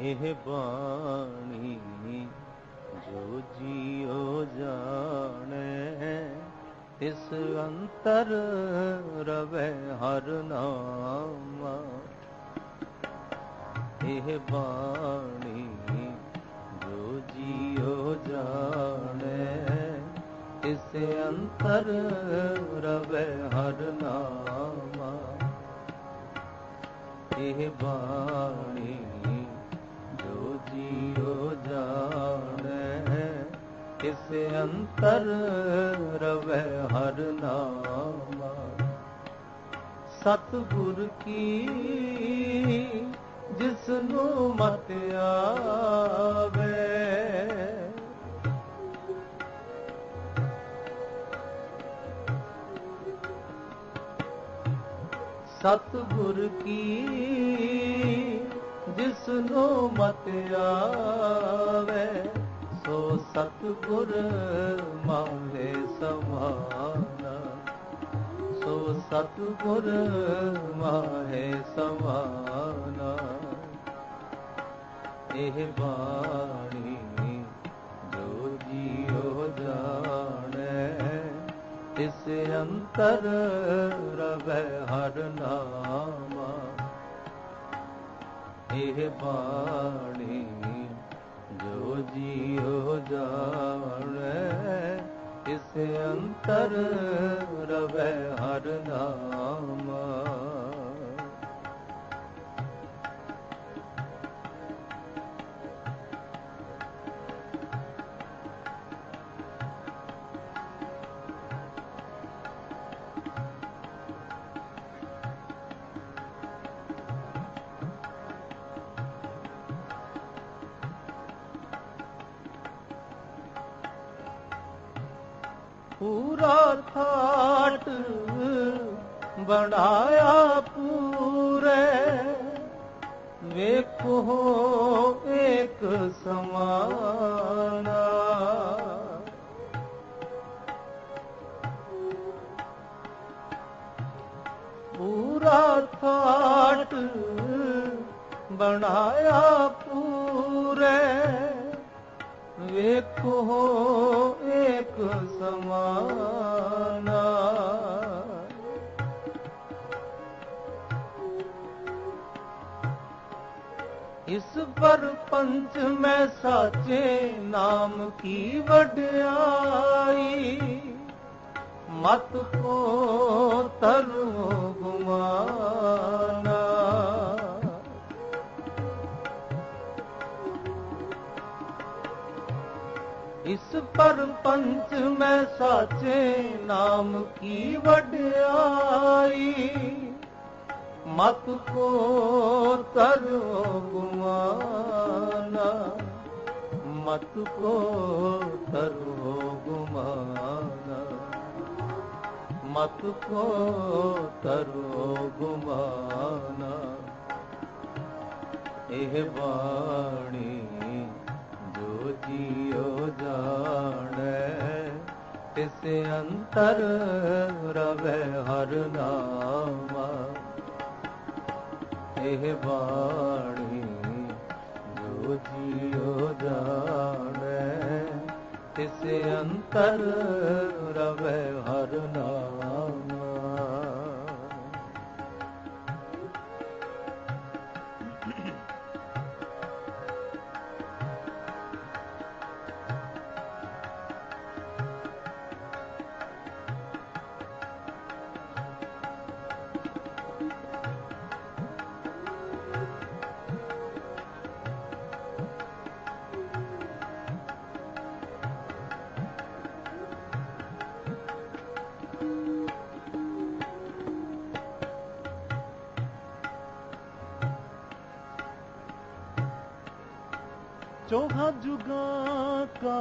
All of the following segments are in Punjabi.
ਇਹ ਬਾਣੀ ਜੋ ਜੀਉ ਜਾਣੈ, ਤਿਸ ਅੰਤਰ ਰਵੇ ਹਰ ਨਾਮ। ਇਹ ਬਾਣੀ ਜੋ ਜੀਉ ਜਾਣੈ, ਤਿਸ ਅੰਤਰ ਰਵੇ ਹਰ ਨਾਮ। ਇਹ ਬਾਣੀ ਜਾਣੈ ਇਸ ਅੰਤਰ ਰਵੈ ਹਰ ਨਾਮ। ਸਤਿਗੁਰ ਕੀ ਜਿਸ ਨੂੰ ਮਤ ਆਵੇ। ਸਤਿਗੁਰ ਕੀ ਜਿਸ ਨੂੰ ਮਤ ਆਵੇ, ਸੋ ਸਤਿਗੁਰ ਮਾਵੇ ਸਮਾਨਾ। ਸੋ ਸਤਿਗੁਰ ਮਾਹੇ ਸਮਾਨਾ। ਇਹ ਬਾਣੀ ਜੋ ਜੀਉ ਜਾਣੈ ਇਸ ਅੰਤਰ ਰਵੈ ਹਰ ਨਾਮਾ। ਇਹ ਬਾਣੀ ਜੋ ਜੀਉ ਜਾਣੈ ਇਸ ਅੰਤਰ ਰਵੇ ਹਰ ਨਾਮਾ। ਪੂਰਾ ਥਾਟ ਬਣਾਇਆ ਪੂਰੇ। ਵੇਖੋ ਇੱਕ ਸਮਾਨਾ ਪੂਰਾ ਥਾਟ ਬਣਾਇਆ ਪੂਰੇ। ਵੇਖੋ ਇੱਕ ਸਮਾਨਾ। ਇਸ ਪਰ ਪੰਚ ਮੈਂ ਸਾਚੇ ਨਾਮ ਕੀ ਵਡਿਆਈ? ਮਤ ਕੋ ਤਰੋ ਗੁਮਾ ਇਸ ਪਰ ਪੰਚ ਮੈਂ ਸਾਚੇ ਨਾਮ ਕੀ ਵਡਿਆਈ? ਮਤ ਕੋ ਤਰੋ ਗੁਮਾਨਾ, ਮਤ ਕੋ ਤਰੋ ਗੁਮਾਨਾ, ਮਤ ਕੋ ਤਰੋ ਗੁਮਾਨਾ। ਇਹ ਬਾਣੀ ਜੋ ਜੀ ਤਿਸ ਅੰਤਰ ਰਵੇ ਹਰ ਨਾਮਾ। ਇਹ ਬਾਣੀ ਜੋ ਜੀਉ ਜਾਣੈ ਤਿਸ ਅੰਤਰ ਚੋਹਾ ਜੁਗਾਂ ਕਾ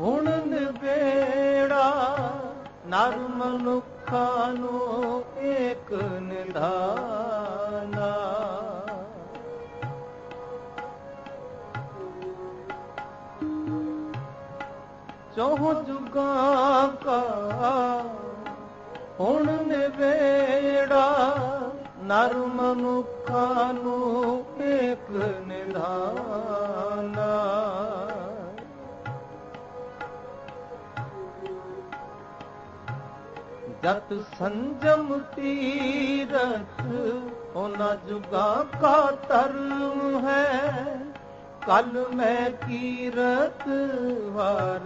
ਹੁਣ ਨਿਬੇੜਾ ਨਰ ਮਨੁੱਖਾਂ ਨੂੰ ਇੱਕ ਨਿਧਾਨਾ। ਚੋਹ ਜੁਗਾਂ ਕਾ ਹੁਣ ਨਿਬੇੜਾ ਨਰ ਮਨੁੱਖਾਂ ਨੂੰ ਏਕ ਨਿਧਾਨਾ। ਜਤ ਸੰਜਮ ਤੀਰਥ, ਉਹਨਾਂ ਜੁਗਾ ਕਾ ਧਰਮ ਹੈ। ਕਲ ਮੈਂ ਕੀਰਤ ਵਾਰ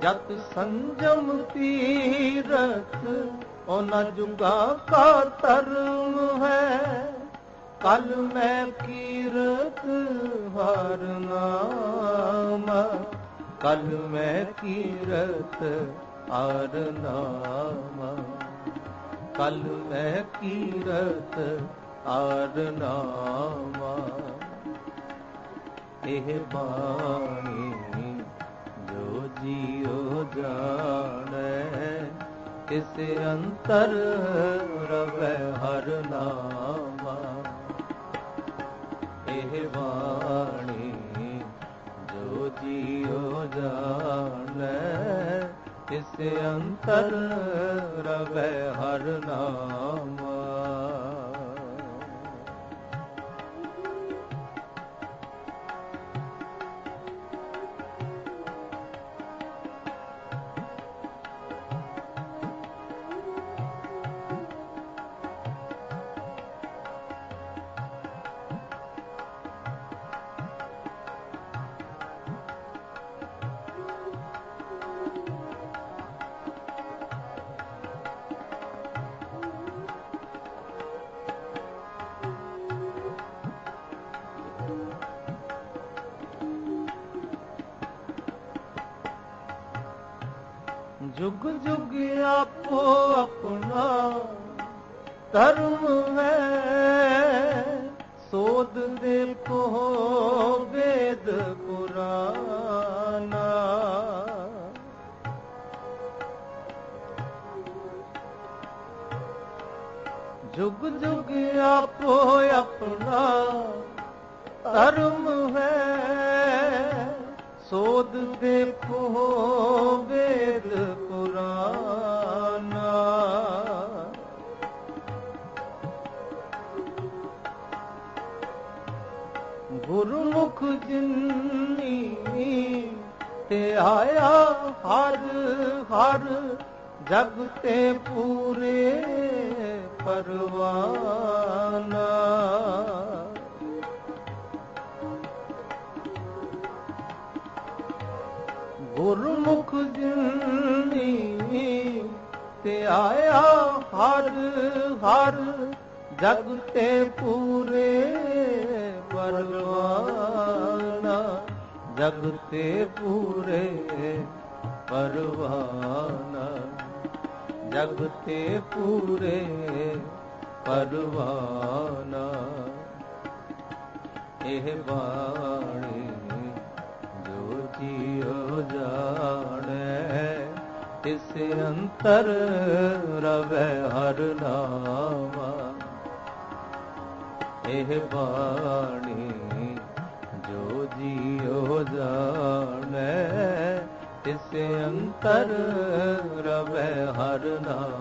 ਜਤ ਸੰਜਮ ਤੀਰਥ, ਉਹਨਾਂ ਜੁਗਾ ਕਾ ਧਰਮ ਹੈ। ਕਲ ਮੈਂ ਕੀਰਤ ਹਰ ਨਾਮ, ਕਲ ਮੈਂ ਕੀਰਤ ਹਰ ਨਾਮ। ਕਲ ਮੈਂ ਕੀਰਤ ਹਰ ਨਾਮ। ਇਹ ਬਾਣੀ ਜੋ ਜੀ ਜਾਣੈ ਇਸ ਅੰਤਰ ਰਵੈ ਹਰ ਨਾਮਾ। ਇਹ ਬਾਣੀ ਜੋ ਜੀਉ ਜਾਣੈ ਇਸ ਅੰਤਰ ਰਵੈ ਹਰ ਨਾਮਾ। ਜੁਗ ਜੁਗ ਆਪੋ ਆਪਣਾ ਧਰਮ ਹੈ। ਸੋਧ ਦੇਖੋ ਵੇਦ ਪੁਰਾਨਾ ਜੁਗ ਜੁਗ ਆਪੋ ਆਪਣਾ ਧਰਮ ਹੈ। ਸੋਧ ਦੇਖੋ ਵੇਦ ਗੁਰਮੁਖ ਤੇ ਆਇਆ ਹਰ ਹਰ ਜਗ ਤੇ ਪੂਰੇ ਪਰਵਾਨਾ। ਗੁਰਮੁਖ ਜਿਨੀ ਤੇ ਆਇਆ ਹਰ ਹਰ ਜਗ ਤੇ ਪੂਰੇ ਪਰਵਾਨਾ। ਜਗ ਤੇ ਪੂਰੇ ਪਰਵਾਨਾ। ਜਗ ਤੇ ਪੂਰੇ ਪਰਵਾਨਾ। ਇਹ ਬਾਣੀ ਜੋ ਜੀਉ ਜਾਣੈ, ਤਿਸ ਅੰਤਰ ਰਵੈ ਹਰ ਨਾਮਾ। ਇਹ ਬਾਣੀ ਜੋ ਜੀ ਅੰਤਰ ਰਵੈ ਹਰ ਨਾਮਾ।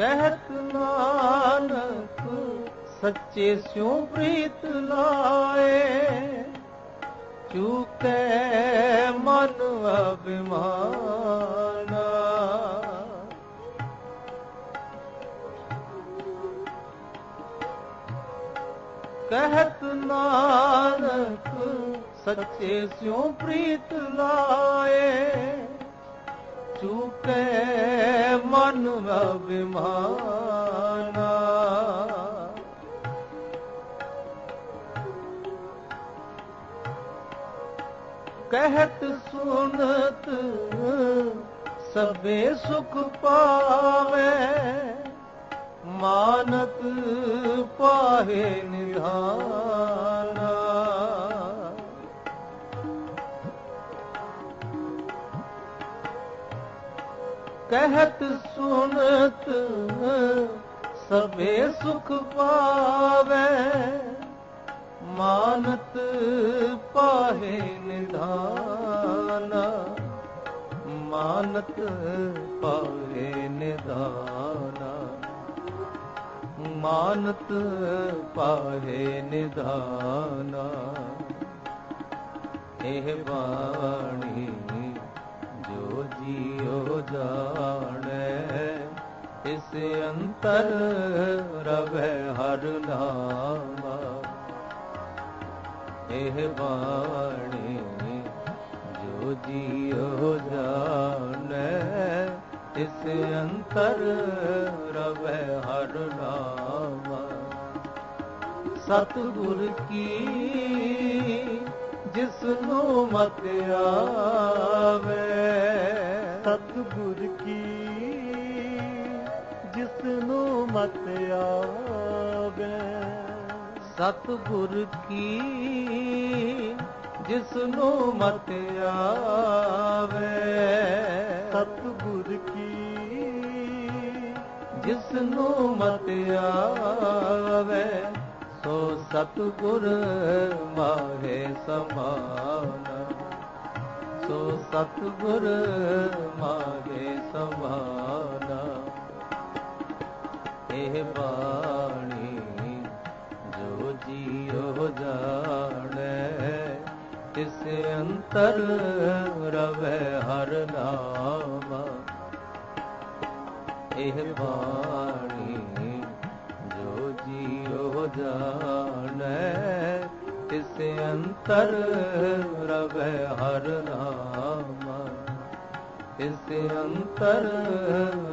ਕਹਿਤ ਨਾਨਕ, ਸੱਚੇ ਸਿਉ ਪ੍ਰੀਤ ਲਾਏ। ਚੁਕੈ ਮਨ ਅਭਿਮਾਨਾ। ਕਹਿਤ ਨਾਨਕ, ਸੱਚੇ ਸਿਉ ਪ੍ਰੀਤ ਲਾਏ। ਚੁਕੇ ਮਨ ਅਭਿਮਾਨਾ। ਕਹਿਤ ਸੁਨਤ ਸਭੇ ਸੁਖ ਪਾਵੇ ਮਾਨਤ ਪਾਹੇ ਨਿਧਾਨਾ ਕਹਿਤ ਸੁਨਤ ਸਭੇ ਸੁਖ ਪਾਵੇ। ਮਾਨਤ ਪਾਹੇ ਨਿਧਾਨਾ, ਮਾਨਤ ਪਾਹੇ ਨਿਧਾਨਾ। ਮਾਨਤ ਪਾਹੇ ਨਿਧਾਨਾ, ਇਹ ਬਾਣੀ ਜਾਣੈ, ਇਸ ਅੰਤਰ ਰਵੈ ਹਰ ਨਾਮਾ। ਇਹ ਬਾਣੀ ਜੋ ਜੀਉ ਜਾਣੈ, ਇਸ ਅੰਤਰ ਰਵੈ ਹਰ ਨਾਮਾ। ਸਤਿਗੁਰ ਕੀ ਜਿਸ ਨੂੰ ਮਤ ਆਵੇ ਸਤਿਗੁਰ ਕੀ ਜਿਸ ਨੂੰ ਮਤ ਆਵੇ। ਸਤਿਗੁਰ ਕੀ ਜਿਸ ਨੂੰ ਮਤ ਆਵੇ। ਸਤਿਗੁਰ ਕੀ ਜਿਸ ਨੂੰ ਮਤ ਆਵੇ। ਸੋ ਸਤਿਗੁਰ ਮਾਹੇ ਸਮਾਨਾ। ਸੋ ਸਤਿਗੁਰ ਮਾਗੇ ਸਮਾਨਾ ਇਹ ਬਾਣੀ ਜੋ ਜੀਉ ਜਾਣੈ ਤਿਸ ਅੰਤਰ ਰਵੇ ਹਰ ਨਾਮਾ। ਇਹ ਬਾਣੀ ਜੋ ਜੀਉ ਜਾਣੈ ਤਿਸ ਅੰਤਰ ਰਵੈ ਹਰ ਨਾਮਾ। ਇਸ ਅੰਤਰ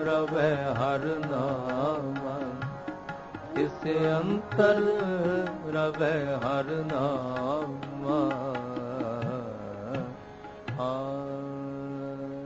ਰਵੈ ਹਰ ਨਾਮਾ। ਇਸ ਅੰਤਰ ਰਵੈ ਹਰ ਨਾਮਾ।